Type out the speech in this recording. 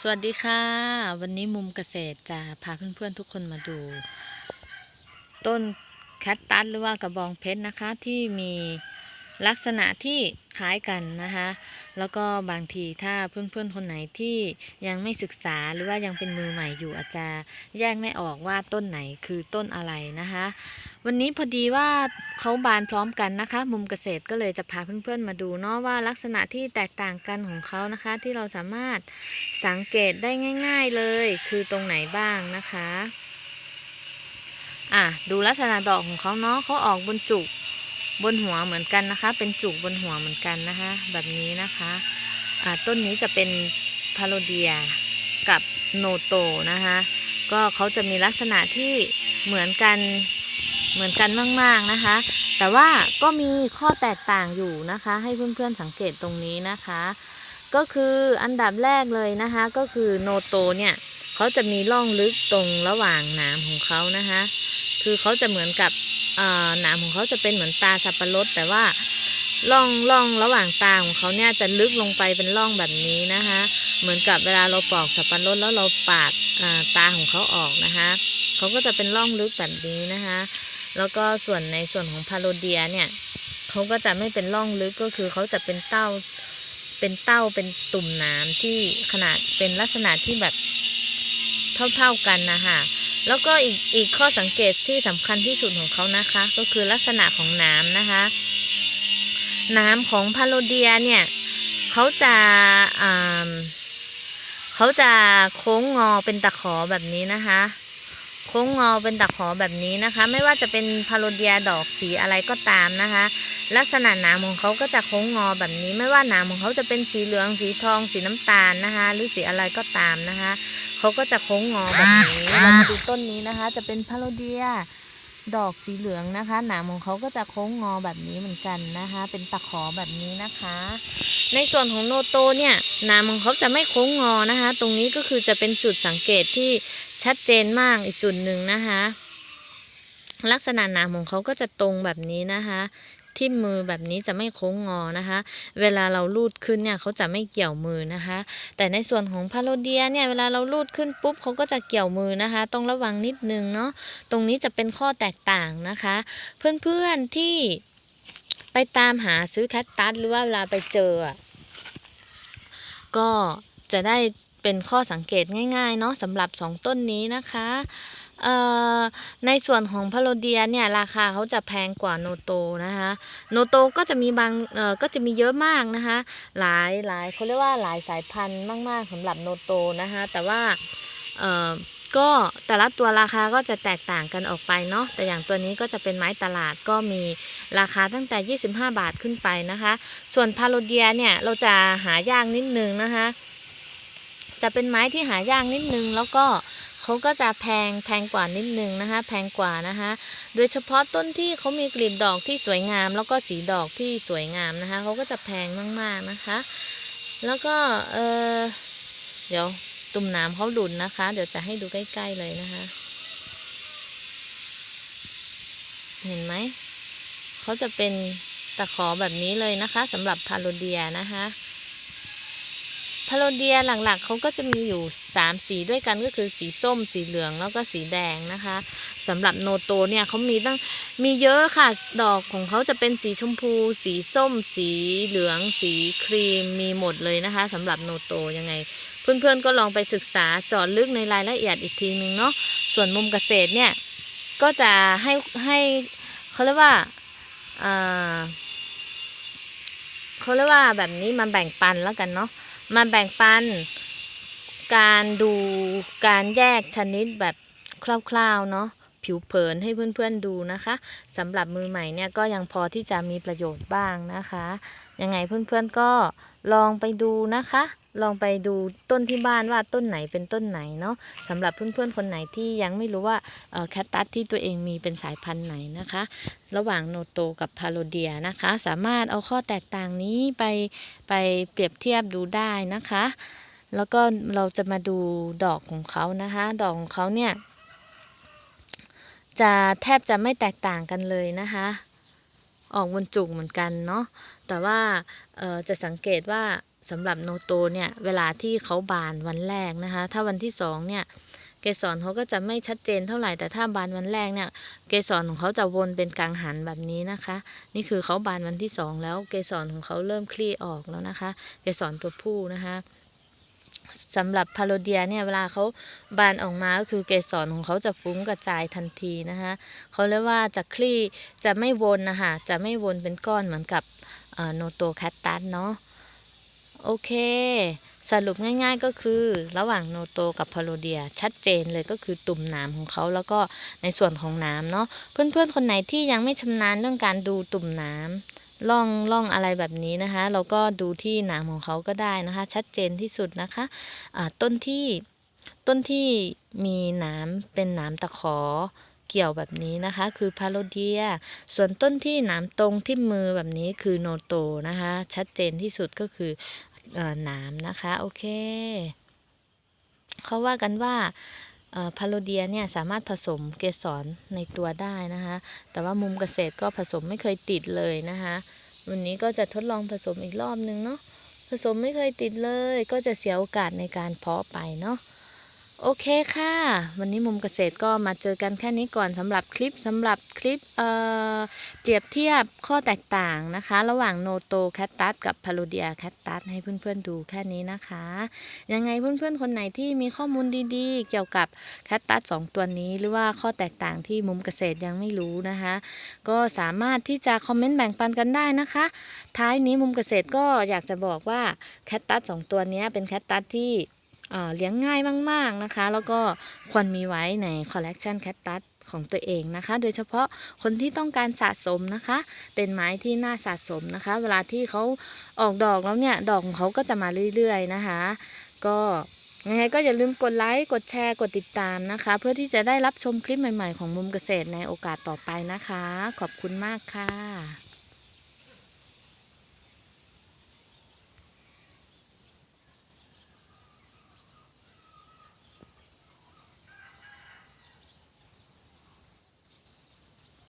สวัสดีค่ะ วันนี้มุมเกษตรจะพาเพื่อนๆทุกคนมาดู ต้นแคตตัสหรือว่ากระบองเพชรนะคะ ที่มี ลักษณะที่คล้ายกันนะคะ แล้วก็บางทีถ้าเพื่อนๆคนไหนที่ยังไม่ศึกษาหรือว่ายังเป็นมือใหม่อยู่อาจจะแยกไม่ออกว่าต้นไหนคือต้นอะไรนะคะ วันนี้พอดีว่าเขาบานพร้อมกันนะคะ มุมเกษตรก็เลยจะพาเพื่อนๆมาดูเนาะว่าลักษณะที่แตกต่างกันของเขานะคะ ที่เราสามารถสังเกตได้ง่าย ๆเลย คือตรงไหนบ้างนะคะอะดูลักษณะดอกของเขาเนาะเขาออกบนจุก บนหัวเหมือนกันนะคะ เป็นจุกบนหัวเหมือนกันนะคะ แบบนี้นะคะต้นนี้จะเป็นพาโลเดียกับโนโตนะคะ ก็เขาจะมีลักษณะที่เหมือนกันเหมือนกันมาก ๆ นะคะ แต่ว่าก็มีข้อแตกต่างอยู่นะคะ ให้เพื่อนๆสังเกตตรงนี้นะคะ ก็คืออันดับแรกเลยนะคะ ก็คือโนโตเนี่ยเขาจะมีร่องลึกตรงระหว่างหนามของเขานะคะ คือเขาจะเหมือนกับหนามของเขาจะเป็นเหมือนตาสับปะรด แต่ว่าร่องร่องระหว่างตาของเขาเนี่ยจะลึกลงไปเป็นร่องแบบนี้นะคะ เหมือนกับเวลาเราปอกสับปะรดแล้วเราปาดตาของเขาออกนะคะเขาก็จะเป็นร่องลึกแบบนี้นะคะ แล้วก็ส่วนในส่วนของพาโรเดียเนี่ยเขาก็จะไม่เป็นร่องลึกก็คือเขาจะเป็นเต้าเป็นเต้าเป็นตุ่มน้ำที่ขนาดเป็นลักษณะที่แบบเท่าๆกันนะคะ แล้วก็อีกอีกข้อสังเกตที่สำคัญที่สุดของเขานะคะ ก็คือลักษณะของน้ำนะคะน้ำของพาโรเดียเนี่ยเขาจะอ่าเขาจะโค้งงอเป็นตะขอแบบนี้นะคะ โค้งงอเป็นตะขอแบบนี้นะคะ ไม่ว่าจะเป็นพาโรเดียดอกสีอะไรก็ตามนะคะ ลักษณะนามของเขาก็จะโค้งงอแบบนี้ ไม่ว่านามของเขาจะเป็นสีเหลืองสีทองสีน้ำตาลนะคะ หรือสีอะไรก็ตามนะคะ เขาก็จะโค้งงอแบบนี้เรามาดูต้นนี้นะคะ จะเป็นพาโรเดีย ดอกสีเหลืองนะคะ หนามของเขาก็จะโค้งงอแบบนี้เหมือนกันนะคะ เป็นตะขอแบบนี้นะคะ ในส่วนของโนโตเนี่ยหนามของเขาจะไม่โค้งงอนะคะ ตรงนี้ก็คือจะเป็นจุดสังเกตที่ชัดเจนมากอีกจุดหนึ่งนะคะ ลักษณะหนามของเขาก็จะตรงแบบนี้นะคะ ที่มือแบบนี้จะไม่โค้งงอนะคะ เวลาเราลูดขึ้นเนี่ยเขาจะไม่เกี่ยวมือนะคะ แต่ในส่วนของพาโรเดียเนี่ยเวลาเราลูดขึ้นปุ๊บเขาก็จะเกี่ยวมือนะคะ ต้องระวังนิดนึงเนาะตรงนี้จะเป็นข้อแตกต่างนะคะ เพื่อนๆที่ไปตามหาซื้อแคตตัสหรือว่าเวลาไปเจอ ก็จะได้เป็นข้อสังเกตง่ายๆเนาะสำหรับสองต้นนี้นะคะ ในส่วนของพาโรเดียเนี่ยราคาเขาจะแพงกว่าโนโตนะคะโนโตก็จะมีบางก็จะมีเยอะมากนะคะหลายหลายเขาเรียกว่าหลายสายพันธุ์มากๆสำหรับโนโตนะคะแต่ว่าก็แต่ละตัวราคาก็จะแตกต่างกันออกไปเนาะแต่อย่างตัวนี้ก็จะเป็นไม้ตลาดก็มีราคาตั้งแต่ 25 บาทขึ้นไปนะคะ ส่วนพาโรเดียเนี่ยเราจะหายากนิดนึงนะคะ จะเป็นไม้ที่หายากนิดนึงแล้วก็ เขาก็จะแพงแพงกว่านิดนึงนะคะ แพงกว่านะคะ โดยเฉพาะต้นที่เขามีกลีบดอกที่สวยงาม แล้วก็สีดอกที่สวยงามนะคะเขาก็จะแพงมากๆนะคะ แล้วก็เออเดี๋ยวตุ่มน้ำเขาหลุนนะคะ เดี๋ยวจะให้ดูใกล้ ๆ เลยนะคะ เห็นไหมเขาจะเป็นตะขอแบบนี้เลยนะคะสำหรับพาโรเดียนะคะ พาโรเดียหลักๆเขาก็จะมีอยู่สามสีด้วยกันก็คือสีส้ม สีเหลืองแล้วก็สีแดงนะคะสำหรับโนโตเนี่ยเขามีตั้งมีเยอะค่ะ ดอกของเขาจะเป็นสีชมพู สีส้ม สีเหลือง สีครีมมีหมดเลยนะคะสำหรับโนโตยังไง เพื่อนๆก็ลองไปศึกษาจาะลึกในรายละเอียดอีกทีนึงเนาะส่วนมุมเกษตรเนี่ยก็จะให้ให้เขาเรียกว่าอ่าเขาเรียกว่าแบบนี้มาแบ่งปันแล้วกันเนาะ มาแบ่งปัน การดูการแยกชนิดแบบคร่าวๆเนาะ ผิวเผินให้เพื่อนๆดูนะคะสำหรับมือใหม่เนี่ยก็ยังพอที่จะมีประโยชน์บ้างนะคะยังไงเพื่อนๆก็ลองไปดูนะคะ ลองไปดูต้นที่บ้านว่าต้นไหนเป็นต้นไหนเนาะสำหรับเพื่อนๆคนไหนที่ยังไม่รู้ว่าแคตตัสที่ตัวเองมีเป็นสายพันธุ์ไหนนะคะ ระหว่างโนโตกับพาโรเดียนะคะ สามารถเอาข้อแตกต่างนี้ไปไปเปรียบเทียบดูได้นะคะแล้วก็เราจะมาดูดอกของเขานะคะ ดอกของเขาเนี่ย จะแทบจะไม่แตกต่างกันเลยนะคะ ออกบนจุกเหมือนกันเนาะแต่ว่าจะสังเกตว่าสำหรับโนโตเนี่ยเวลาที่เขาบานวันแรกนะคะ ถ้าวันที่สองเนี่ยเกสรเขาก็จะไม่ชัดเจนเท่าไหร่แต่ถ้าบานวันแรกเนี่ยเกสรของเขาจะวนเป็นกังหันแบบนี้นะคะ นี่คือเขาบานวันที่สองแล้วเกสรของเขาเริ่มคลี่ออกแล้วนะคะ เกสรตัวผู้นะคะ สำหรับพาโลเดียเนี่ยเวลาเขาบานออกมาก็คือเกสรของเขาจะฟุ้งกระจายทันทีนะคะเขาเรียกว่าจะคลี่จะไม่วนนะคะจะไม่วนเป็นก้อนเหมือนกับโนโตแคตตัสเนาะโอเค สรุปง่ายๆก็คือระหว่างโนโตกับพาโลเดียชัดเจนเลยก็คือตุ่มนามของเขาแล้วก็ในส่วนของน้ำเนาะเพื่อนๆคนไหนที่ยังไม่ชำนาญเรื่องการดูตุ่มน้ำ ล่องล่องอะไรแบบนี้นะคะเราก็ดูที่หนามของเขาก็ได้นะคะ ชัดเจนที่สุดนะคะะต้นที่ต้นที่มีหนามเป็นหนามตะขอเกี่ยวแบบนี้นะคะ คือพาโลเดีย ส่วนต้นที่หนามตรงที่มือแบบนี้คือโนโตนะคะ ชัดเจนที่สุดก็คือหนามนะคะ โอเคเขาว่ากันว่า พาโลเดียเนี่ยสามารถผสมเกสรในตัวได้นะคะ แต่ว่ามุมเกษตรก็ผสมไม่เคยติดเลยนะคะ วันนี้ก็จะทดลองผสมอีกรอบนึงเนาะผสมไม่เคยติดเลย ก็จะเสียโอกาสในการเพาะไปเนาะ โอเคค่ะ วันนี้มุมเกษตรก็มาเจอกันแค่นี้ก่อนสำหรับคลิปสำหรับคลิปเเปรียบเทียบข้อแตกต่างนะคะ ระหว่างโนโตแคตตัสกับพาโลเดียแคตตัสให้เพื่อนๆดูแค่นี้นะคะ ยังไงเพื่อนๆ คนไหนที่มีข้อมูลดีๆ เกี่ยวกับแคตตัสสองตัวนี้หรือว่าข้อแตกต่างที่มุมเกษตรยังไม่รู้นะคะ ก็สามารถที่จะคอมเมนต์แบ่งปันกันได้นะคะ ท้ายนี้มุมเกษตรก็อยากจะบอกว่าแคตตัสสองตัวนี้เป็นแคตตัสที่ เลี้ยงง่ายมาก ๆนะคะ แล้วก็ควรมีไว้ในคอลเลกชันแคตตัสของตัวเองนะคะ โดยเฉพาะคนที่ต้องการสะสมนะคะ เป็นไม้ที่น่าสะสมนะคะ เวลาที่เขาออกดอกแล้วเนี่ย ดอกของเขาก็จะมาเรื่อยๆนะคะ ก็ยังไงก็อย่าลืมกดไลค์ กดแชร์ กดติดตามนะคะ เพื่อที่จะได้รับชมคลิปใหม่ๆ ของมุมเกษตรในโอกาสต่อไปนะคะ ขอบคุณมากค่ะ